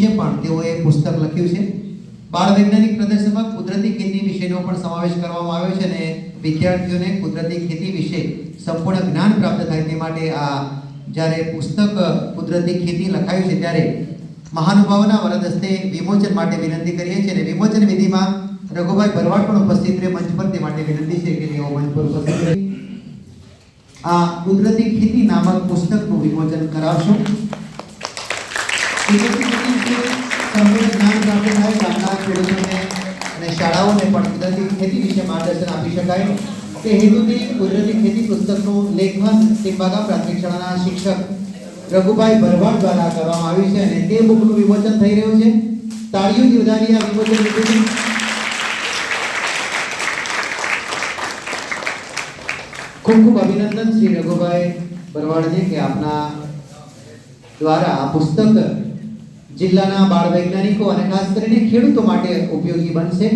વિશે પણ તેઓએ પુસ્તક લખ્યું છે. બાળ વૈજ્ઞાનિક પ્રદર્શનમાં કુદરતી ખેતી વિશેનો પણ સમાવેશ કરવામાં આવ્યો છે અને વિદ્યાર્થીઓને કુદરતી ખેતી વિશે સંપૂર્ણ જ્ઞાન પ્રાપ્ત થાય તે માટે આ જ્યારે પુસ્તક કુદરતી ખેતી લખાયું છે ત્યારે મહાનુભાવોના વરદ હસ્તે વિમોચન માટે વિનંતી કરીએ છીએ અને વિમોચન વિધિમાં રઘુભાઈ ભરવાડ પણ ઉપસ્થિત રહે મંચ પર તે માટે વિનંતી છે કે તેઓ મંચ પર ઉપસ્થિત આ કુદરતી ખેતી નામક પુસ્તકનું વિમોચન કરાવશો કુદરતી ખેતી વિશે સંપૂર્ણ જ્ઞાન પ્રાપ્ત થાય ગામના ખેડૂતોને અને શાળાઓને પણ કુદરતી ખેતી વિશે માર્ગદર્શન આપી શકાય. તે હેતુથી કુદરતી ખેતી પુસ્તકનું લેખન ટીમ્બાગા પ્રાથમિક શાળાના શિક્ષક રઘુભાઈ ભરવાડ દ્વારા કરવામાં આવ્યું છે અને તે બુકનું વિમોચન થઈ રહ્યું છે. તાળીઓની વધારી આ વિમોચન ખૂબ ખૂબ અભિનંદન શ્રી રઘુભાઈ ભરવાડજી કે આપના દ્વારા આ પુસ્તક જિલ્લાના બાળ વૈજ્ઞાનિકો અને ખાસ કરીને ખેડૂતો માટે ઉપયોગી બનશે.